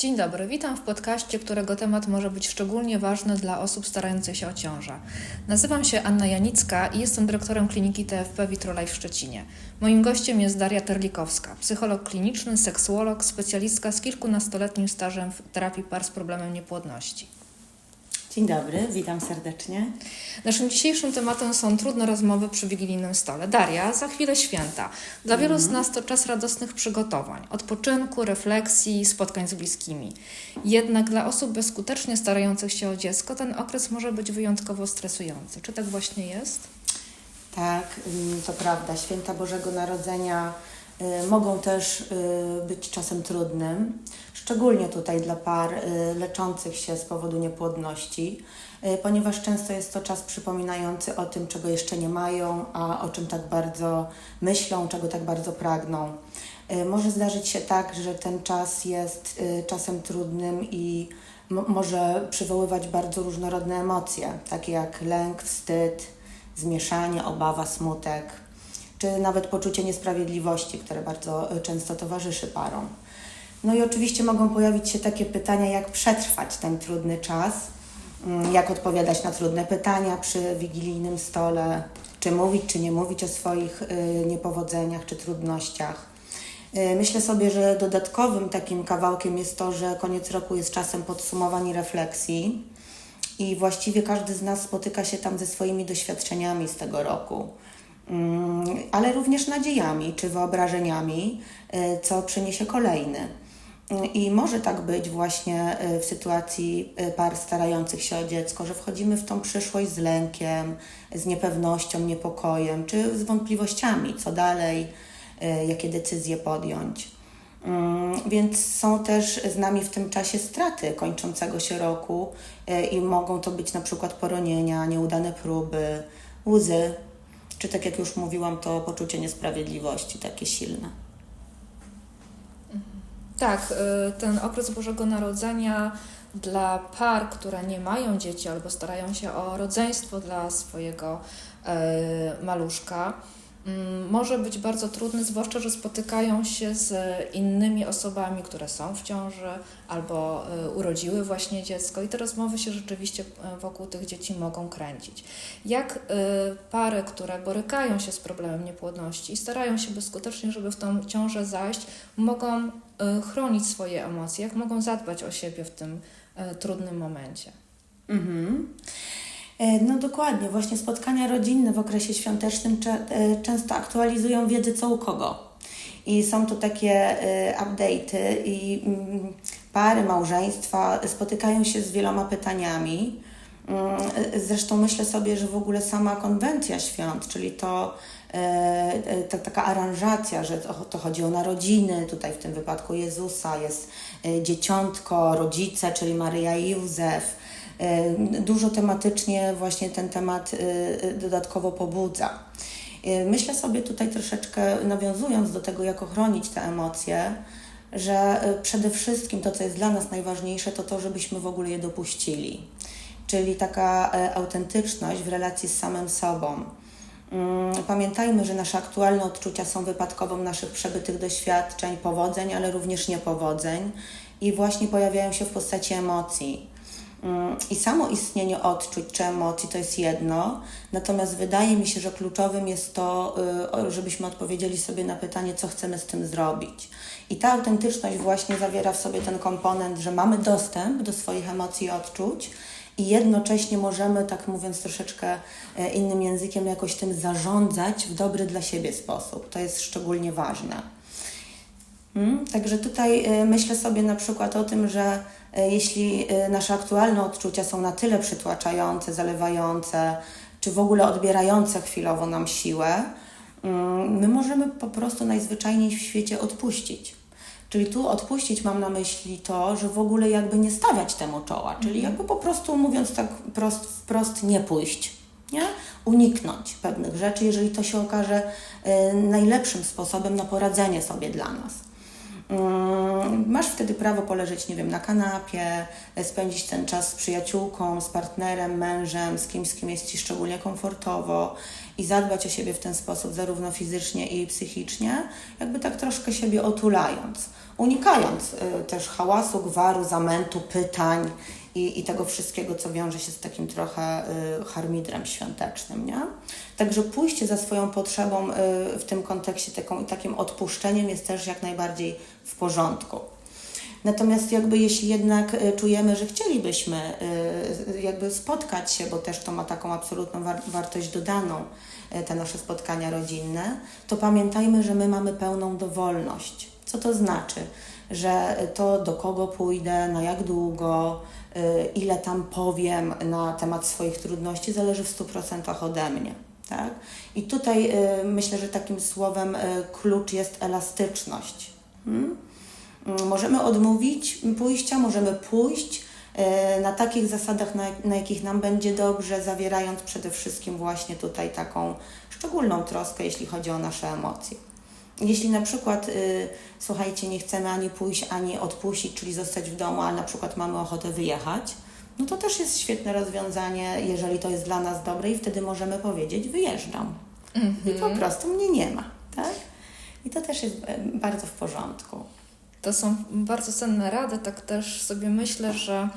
Dzień dobry, witam w podcaście, którego temat może być szczególnie ważny dla osób starających się o ciążę. Nazywam się Anna Janicka i jestem dyrektorem kliniki TFP Vitrolife w Szczecinie. Moim gościem jest Daria Terlikowska, psycholog kliniczny, seksuolog, specjalistka z kilkunastoletnim stażem w terapii par z problemem niepłodności. Dzień dobry, witam serdecznie. Naszym dzisiejszym tematem są trudne rozmowy przy wigilijnym stole. Daria, za chwilę święta. Dla wielu z nas to czas radosnych przygotowań, odpoczynku, refleksji, spotkań z bliskimi. Jednak dla osób bezskutecznie starających się o dziecko ten okres może być wyjątkowo stresujący. Czy tak właśnie jest? Tak, ym, to prawda. Święta Bożego Narodzenia mogą też y, być czasem trudnym, szczególnie tutaj dla par y, leczących się z powodu niepłodności, y, ponieważ często jest to czas przypominający o tym, czego jeszcze nie mają, a o czym tak bardzo myślą, czego tak bardzo pragną. Y, Może zdarzyć się tak, że ten czas jest y, czasem trudnym i mo- może przywoływać bardzo różnorodne emocje, takie jak lęk, wstyd, zmieszanie, obawa, smutek, czy nawet poczucie niesprawiedliwości, które bardzo y, często towarzyszy parom. No i oczywiście mogą pojawić się takie pytania, jak przetrwać ten trudny czas, mm, jak odpowiadać na trudne pytania przy wigilijnym stole, czy mówić, czy nie mówić o swoich y, niepowodzeniach czy trudnościach. Y, Myślę sobie, że dodatkowym takim kawałkiem jest to, że koniec roku jest czasem podsumowań i refleksji i właściwie każdy z nas spotyka się tam ze swoimi doświadczeniami z tego roku, ale również nadziejami czy wyobrażeniami, y, co przyniesie kolejny. Y, I może tak być właśnie y, w sytuacji y, par starających się o dziecko, że wchodzimy w tą przyszłość z lękiem, z niepewnością, niepokojem czy z wątpliwościami, co dalej, jakie decyzje podjąć. Mm, Więc są też z nami w tym czasie straty kończącego się roku i mogą to być na przykład poronienia, nieudane próby, łzy, czy tak jak już mówiłam, to poczucie niesprawiedliwości takie silne. Tak, y, ten okres Bożego Narodzenia dla par, które nie mają dzieci albo starają się o rodzeństwo dla swojego y, maluszka, może być bardzo trudny, zwłaszcza, że spotykają się z innymi osobami, które są w ciąży albo y, urodziły właśnie dziecko i te rozmowy się rzeczywiście y, wokół tych dzieci mogą kręcić. Jak y, pary, które borykają się z problemem niepłodności i starają się bezskutecznie, żeby w tą ciążę zajść, mogą chronić swoje emocje, jak mogą zadbać o siebie w tym trudnym momencie. Mhm. E, No dokładnie, właśnie spotkania rodzinne w okresie świątecznym e, często aktualizują wiedzę co u kogo. I są to takie e, update'y i mm, pary, małżeństwa spotykają się z wieloma pytaniami. Mm, e, Zresztą myślę sobie, że w ogóle sama konwencja świąt, czyli to e, e, ta, taka aranżacja, że to, to chodzi o narodziny, tutaj w tym wypadku Jezusa, jest e, dzieciątko, rodzice, czyli Maryja i Józef. E, Dużo tematycznie właśnie ten temat e, e, dodatkowo pobudza. Myślę sobie tutaj troszeczkę, nawiązując do tego, jak ochronić te emocje, że przede wszystkim to, co jest dla nas najważniejsze, to to, żebyśmy w ogóle je dopuścili. Czyli taka autentyczność w relacji z samym sobą. Mm, Pamiętajmy, że nasze aktualne odczucia są wypadkową naszych przebytych doświadczeń, powodzeń, ale również niepowodzeń i właśnie pojawiają się w postaci emocji. Mm, I samo istnienie odczuć czy emocji to jest jedno, natomiast wydaje mi się, że kluczowym jest to, y, żebyśmy odpowiedzieli sobie na pytanie, co chcemy z tym zrobić. I ta autentyczność właśnie zawiera w sobie ten komponent, że mamy dostęp do swoich emocji i odczuć i jednocześnie możemy, tak mówiąc troszeczkę e, innym językiem, jakoś tym zarządzać w dobry dla siebie sposób. To jest szczególnie ważne. Mm, Także tutaj y, myślę sobie na przykład o tym, że y, jeśli y, nasze aktualne odczucia są na tyle przytłaczające, zalewające, czy w ogóle odbierające chwilowo nam siłę, mm, my możemy po prostu najzwyczajniej w świecie odpuścić. Czyli tu odpuścić mam na myśli to, że w ogóle jakby nie stawiać temu czoła, czyli jakby po prostu mówiąc tak prost, wprost nie pójść, nie? Uniknąć pewnych rzeczy, jeżeli to się okaże najlepszym sposobem na poradzenie sobie dla nas. Masz wtedy prawo poleżeć, nie wiem, na kanapie, spędzić ten czas z przyjaciółką, z partnerem, mężem, z kimś, z kim jest Ci szczególnie komfortowo i zadbać o siebie w ten sposób, zarówno fizycznie i psychicznie, jakby tak troszkę siebie otulając, unikając y, też hałasu, gwaru, zamętu, pytań i, i tego wszystkiego, co wiąże się z takim trochę y, harmidrem świątecznym, nie? Także pójście za swoją potrzebą y, w tym kontekście taką, takim odpuszczeniem jest też jak najbardziej w porządku. Natomiast jakby jeśli jednak y, czujemy, że chcielibyśmy y, jakby spotkać się, bo też to ma taką absolutną war- wartość dodaną, y, te nasze spotkania rodzinne, to pamiętajmy, że my mamy pełną dowolność. Co to znaczy? Że to do kogo pójdę, na jak długo, y, ile tam powiem na temat swoich trudności, zależy w 100% ode mnie. Tak? I tutaj y, myślę, że takim słowem y, klucz jest elastyczność. Hmm? Mm, Możemy odmówić pójścia, możemy pójść na takich zasadach, na, na jakich nam będzie dobrze, zawierając przede wszystkim właśnie tutaj taką szczególną troskę, jeśli chodzi o nasze emocje. Jeśli na przykład, y, słuchajcie, nie chcemy ani pójść, ani odpuścić, czyli zostać w domu, ale na przykład mamy ochotę wyjechać, no to też jest świetne rozwiązanie, jeżeli to jest dla nas dobre i wtedy możemy powiedzieć, wyjeżdżam. I po prostu mnie nie ma, tak? I to też jest e, bardzo w porządku. To są bardzo cenne rady, tak też sobie myślę, że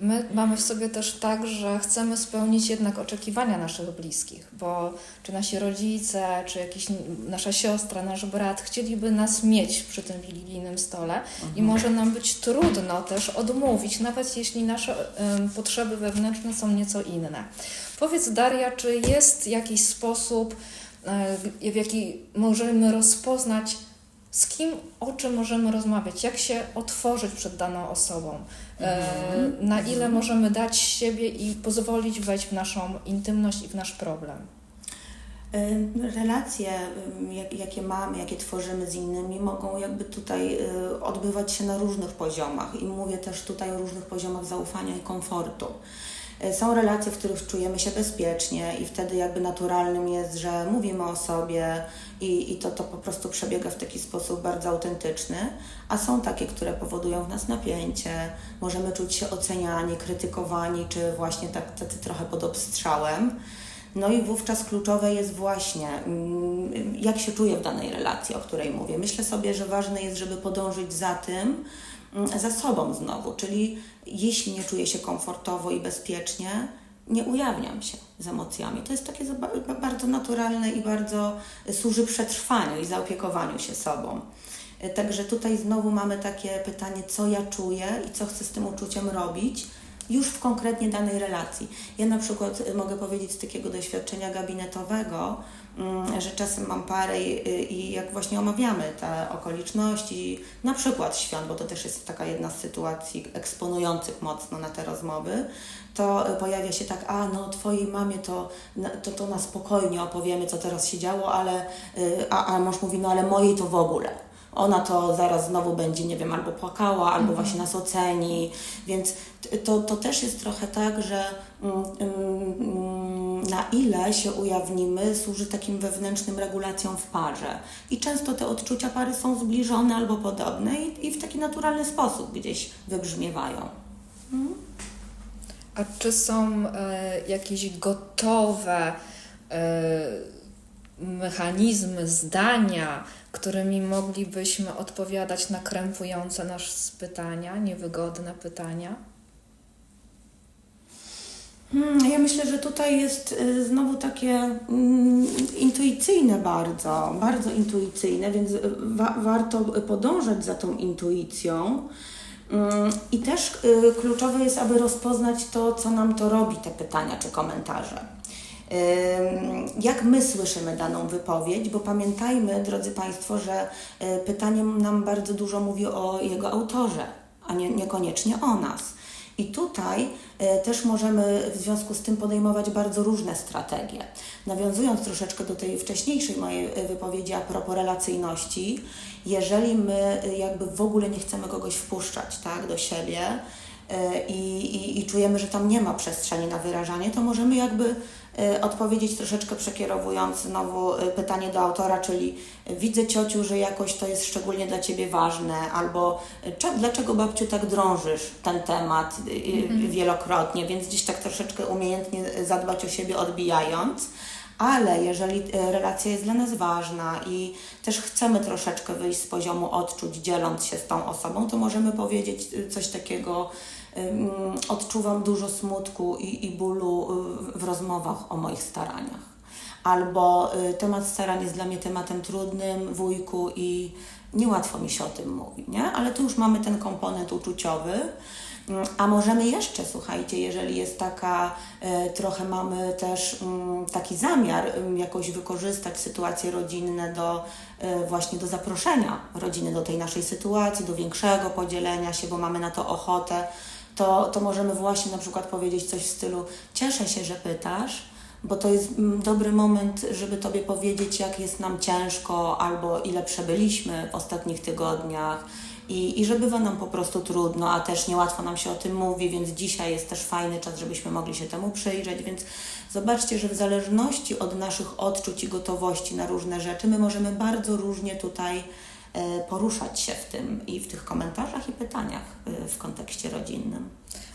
my mamy w sobie też tak, że chcemy spełnić jednak oczekiwania naszych bliskich, bo czy nasi rodzice, czy jakiś nasza siostra, nasz brat chcieliby nas mieć przy tym wigilijnym stole i może nam być trudno też odmówić, nawet jeśli nasze potrzeby wewnętrzne są nieco inne. Powiedz Daria, czy jest jakiś sposób, e, w jaki możemy rozpoznać z kim, o czym możemy rozmawiać, jak się otworzyć przed daną osobą, e, na ile możemy dać siebie i pozwolić wejść w naszą intymność i w nasz problem. Y, Relacje, jak- jakie mamy, jakie tworzymy z innymi, mogą jakby tutaj y, odbywać się na różnych poziomach i mówię też tutaj o różnych poziomach zaufania i komfortu. Y, Są relacje, w których czujemy się bezpiecznie i wtedy jakby naturalnym jest, że mówimy o sobie i, i to, to po prostu przebiega w taki sposób bardzo autentyczny, a są takie, które powodują w nas napięcie, możemy czuć się oceniani, krytykowani, czy właśnie tak, tacy trochę pod obstrzałem. No i wówczas kluczowe jest właśnie, mm, jak się czuję w danej relacji, o której mówię. Myślę sobie, że ważne jest, żeby podążyć za tym, za sobą znowu, czyli jeśli nie czuję się komfortowo i bezpiecznie, nie ujawniam się z emocjami. To jest takie bardzo naturalne i bardzo służy przetrwaniu i zaopiekowaniu się sobą. Także tutaj znowu mamy takie pytanie, co ja czuję i co chcę z tym uczuciem robić, już w konkretnie danej relacji. Ja na przykład mogę powiedzieć z takiego doświadczenia gabinetowego, że czasem mam parę i, i jak właśnie omawiamy te okoliczności, na przykład świąt, bo to też jest taka jedna z sytuacji eksponujących mocno na te rozmowy, to pojawia się tak, a no twojej mamie to, to, to na spokojnie opowiemy, co teraz się działo, ale, y, a, a mąż mówi, no ale mojej to w ogóle. Ona to zaraz znowu będzie, nie wiem, albo płakała, albo właśnie nas oceni, więc to, to też jest trochę tak, że mm, mm, na ile się ujawnimy, służy takim wewnętrznym regulacjom w parze. I często te odczucia pary są zbliżone albo podobne i, i w taki naturalny sposób gdzieś wybrzmiewają. A czy są e, jakieś gotowe e, mechanizmy, zdania, którymi moglibyśmy odpowiadać na krępujące nas pytania, niewygodne pytania? Hmm, ja myślę, że tutaj jest y, znowu takie mm, intuicyjne bardzo, bardzo intuicyjne, więc y, wa- warto podążać za tą intuicją. Mm, I też y, kluczowe jest, aby rozpoznać to, co nam to robi, te pytania czy komentarze. Jak my słyszymy daną wypowiedź, bo pamiętajmy, drodzy Państwo, że pytanie nam bardzo dużo mówi o jego autorze, a nie, niekoniecznie o nas. I tutaj e, też możemy w związku z tym podejmować bardzo różne strategie. Nawiązując troszeczkę do tej wcześniejszej mojej e, wypowiedzi a propos relacyjności, jeżeli my e, jakby w ogóle nie chcemy kogoś wpuszczać tak, do siebie i, i, i czujemy, że tam nie ma przestrzeni na wyrażanie, to możemy jakby odpowiedzieć troszeczkę przekierowując znowu e, pytanie do autora, czyli e, widzę ciociu, że jakoś to jest szczególnie dla Ciebie ważne, albo cze- dlaczego babciu tak drążysz ten temat e, wielokrotnie, więc gdzieś tak troszeczkę umiejętnie zadbać o siebie odbijając, Ale jeżeli relacja jest dla nas ważna i też chcemy troszeczkę wyjść z poziomu odczuć, dzieląc się z tą osobą, to możemy powiedzieć coś takiego. Odczuwam dużo smutku i, i bólu y, w rozmowach o moich staraniach. Albo y, temat starań jest dla mnie tematem trudnym, wujku, i niełatwo mi się o tym mówi, nie? Ale tu już mamy ten komponent uczuciowy. Mm, A możemy jeszcze, słuchajcie, jeżeli jest taka, e, trochę mamy też mm, taki zamiar mm, jakoś wykorzystać sytuacje rodzinne do właśnie do zaproszenia rodziny do tej naszej sytuacji, do większego podzielenia się, bo mamy na to ochotę, to, to możemy właśnie na przykład powiedzieć coś w stylu cieszę się, że pytasz, bo to jest mm, dobry moment, żeby Tobie powiedzieć, jak jest nam ciężko albo ile przebyliśmy w ostatnich tygodniach i, i że bywa nam po prostu trudno, a też niełatwo nam się o tym mówi, więc dzisiaj jest też fajny czas, żebyśmy mogli się temu przyjrzeć, więc zobaczcie, że w zależności od naszych odczuć i gotowości na różne rzeczy, my możemy bardzo różnie tutaj poruszać się w tym i w tych komentarzach i pytaniach e, w kontekście rodzinnym.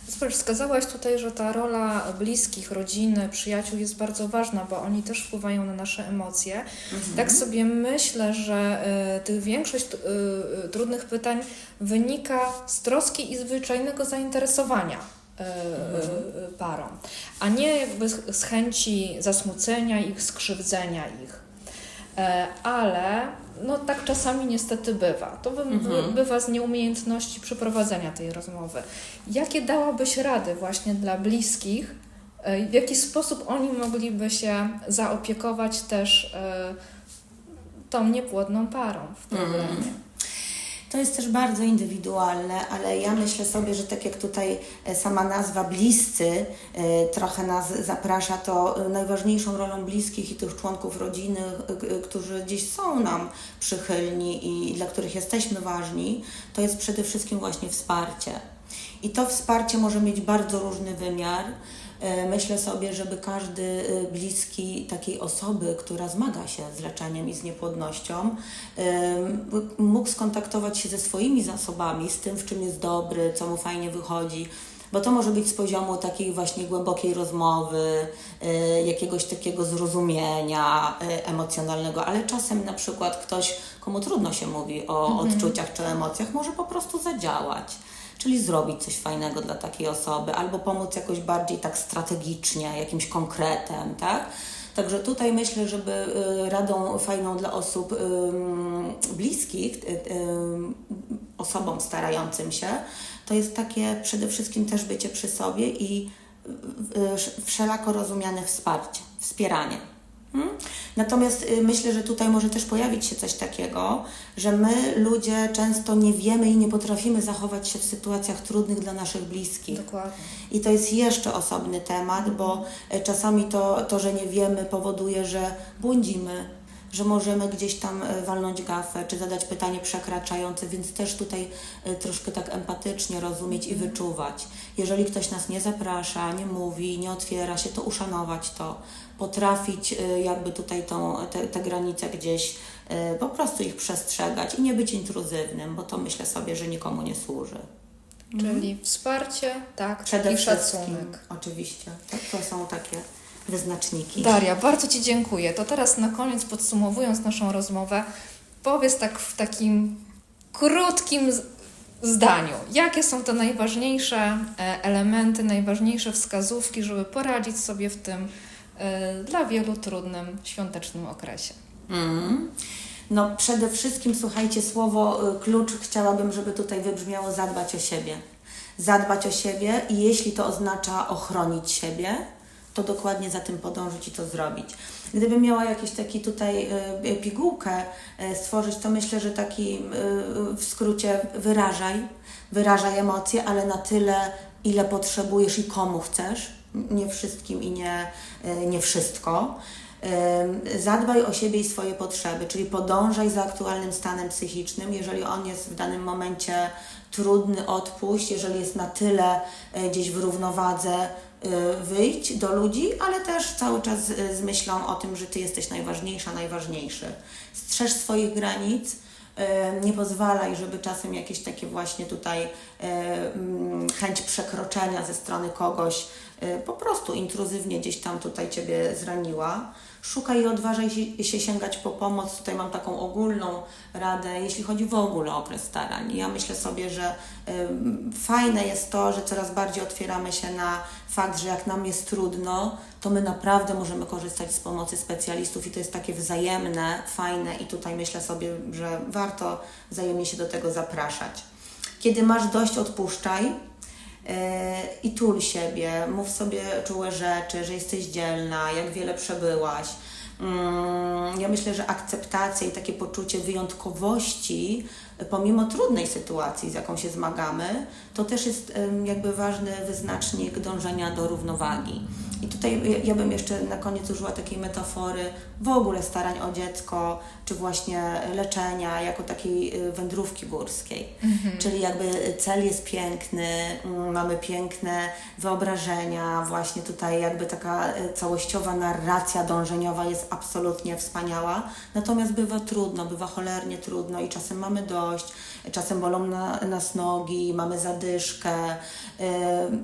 Super, wskazałaś tutaj, że ta rola bliskich, rodziny, przyjaciół jest bardzo ważna, bo oni też wpływają na nasze emocje. Tak sobie myślę, że y, tych większość y, trudnych pytań wynika z troski i zwyczajnego zainteresowania y, y, parą, a nie jakby z chęci zasmucenia ich, skrzywdzenia ich. E, Ale no tak czasami niestety bywa. To Mhm. bywa z nieumiejętności przeprowadzenia tej rozmowy. Jakie dałabyś rady właśnie dla bliskich? e, W jaki sposób oni mogliby się zaopiekować też e, tą niepłodną parą w problemie? To jest też bardzo indywidualne, ale ja myślę sobie, że tak jak tutaj e, sama nazwa bliscy e, trochę nas zaprasza, to e, najważniejszą rolą bliskich i tych członków rodziny, którzy gdzieś są nam przychylni i dla których jesteśmy ważni, to jest przede wszystkim właśnie wsparcie. I to wsparcie może mieć bardzo różny wymiar. E, Myślę sobie, żeby każdy e, bliski takiej osoby, która zmaga się z leczeniem i z niepłodnością, em, mógł skontaktować się ze swoimi zasobami, z tym, w czym jest dobry, co mu fajnie wychodzi. Bo to może być z poziomu takiej właśnie głębokiej rozmowy, e, jakiegoś takiego zrozumienia e, emocjonalnego, ale czasem na przykład ktoś, komu trudno się mówi o odczuciach czy emocjach, może po prostu zadziałać. Czyli zrobić coś fajnego dla takiej osoby, albo pomóc jakoś bardziej tak strategicznie, jakimś konkretem, tak? Także tutaj myślę, żeby y, radą fajną dla osób bliskich, y, osobom starającym się, to jest takie przede wszystkim też bycie przy sobie i y, wszelako rozumiane wsparcie, wspieranie. Mm? Natomiast y, myślę, że tutaj może też pojawić się coś takiego, że my, ludzie, często nie wiemy i nie potrafimy zachować się w sytuacjach trudnych dla naszych bliskich. Dokładnie. I to jest jeszcze osobny temat, bo e, czasami to, to, że nie wiemy, powoduje, że błądzimy, że możemy gdzieś tam e, walnąć gafę, czy zadać pytanie przekraczające, więc też tutaj e, troszkę tak empatycznie rozumieć i wyczuwać. Jeżeli ktoś nas nie zaprasza, nie mówi, nie otwiera się, to uszanować to, potrafić e, jakby tutaj tą, te, te granice gdzieś po prostu ich przestrzegać i nie być intruzywnym, bo to myślę sobie, że nikomu nie służy. Czyli wsparcie, tak, Przede i wszystkim, szacunek. oczywiście. To, to są takie wyznaczniki. Daria, bardzo Ci dziękuję. To teraz na koniec podsumowując naszą rozmowę, powiedz tak w takim krótkim zdaniu, jakie są te najważniejsze e, elementy, najważniejsze wskazówki, żeby poradzić sobie w tym e, dla wielu trudnym świątecznym okresie. Mm. No przede wszystkim, słuchajcie, słowo y, klucz chciałabym, żeby tutaj wybrzmiało zadbać o siebie. Zadbać o siebie i jeśli to oznacza ochronić siebie, to dokładnie za tym podążyć i to zrobić. Gdybym miała jakiś taki tutaj y, pigułkę y, stworzyć, to myślę, że taki y, w skrócie wyrażaj, wyrażaj emocje, ale na tyle, ile potrzebujesz i komu chcesz, nie wszystkim i nie, nie wszystko. Zadbaj o siebie i swoje potrzeby, czyli podążaj za aktualnym stanem psychicznym. Jeżeli on jest w danym momencie trudny, odpuść. Jeżeli jest na tyle y, gdzieś w równowadze, y, wyjdź do ludzi, ale też cały czas z myślą o tym, że Ty jesteś najważniejsza, najważniejszy. Strzeż swoich granic. Nie pozwalaj, żeby czasem jakieś takie właśnie tutaj mm, chęć przekroczenia ze strony kogoś po prostu intruzywnie gdzieś tam tutaj Ciebie zraniła, szukaj i odważaj się, się sięgać po pomoc. Tutaj mam taką ogólną radę, jeśli chodzi w ogóle o okres starań. Ja myślę sobie, że ym, fajne jest to, że coraz bardziej otwieramy się na fakt, że jak nam jest trudno, to my naprawdę możemy korzystać z pomocy specjalistów i to jest takie wzajemne, fajne i tutaj myślę sobie, że warto wzajemnie się do tego zapraszać. Kiedy masz dość, odpuszczaj. I tul siebie, mów sobie czułe rzeczy, że jesteś dzielna, jak wiele przebyłaś. Mm, Ja myślę, że akceptacja i takie poczucie wyjątkowości, pomimo trudnej sytuacji, z jaką się zmagamy, to też jest jakby ważny wyznacznik dążenia do równowagi. I tutaj ja- bym jeszcze na koniec użyła takiej metafory w ogóle starań o dziecko, czy właśnie leczenia jako takiej y, wędrówki górskiej. Czyli jakby cel jest piękny, mm, mamy piękne wyobrażenia, właśnie tutaj jakby taka y, całościowa narracja dążeniowa jest absolutnie wspaniała, natomiast bywa trudno, bywa cholernie trudno i czasem mamy dość, czasem bolą na, nas nogi, mamy zadyszkę, y,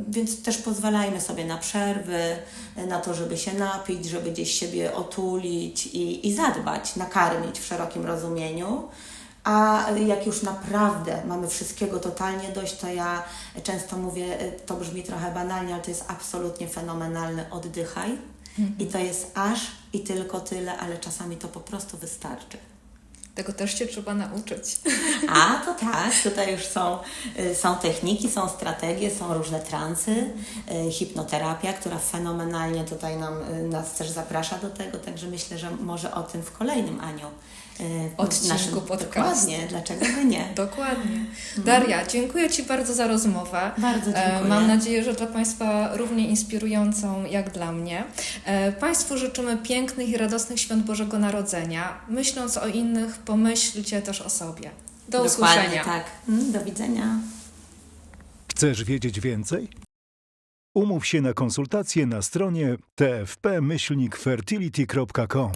więc też pozwalajmy sobie na przerwy, na to, żeby się napić, żeby gdzieś siebie otulić i, i zadbać, nakarmić w szerokim rozumieniu. A jak już naprawdę mamy wszystkiego totalnie dość, to ja często mówię, y, to brzmi trochę banalnie, ale to jest absolutnie fenomenalny oddychaj. I to jest aż i tylko tyle, ale czasami to po prostu wystarczy. Tego też się trzeba nauczyć. A, to tak, tutaj już są, y, są techniki, są strategie, są różne transy, hipnoterapia, która fenomenalnie tutaj nam, y, nas też zaprasza do tego, także myślę, że może o tym w kolejnym, Aniu. Y, Odcinku podcastu. Dokładnie, dlaczego by nie? Dokładnie. Daria, dziękuję Ci bardzo za rozmowę. Bardzo E, dziękuję. Mam nadzieję, że dla Państwa równie inspirującą jak dla mnie. E, Państwu życzymy pięknych i radosnych świąt Bożego Narodzenia. Myśląc o innych, pomyślcie też o sobie. Do Dokładnie usłyszenia. tak. Mm, Do widzenia. Chcesz wiedzieć więcej? Umów się na konsultację na stronie tfp-fertility.com.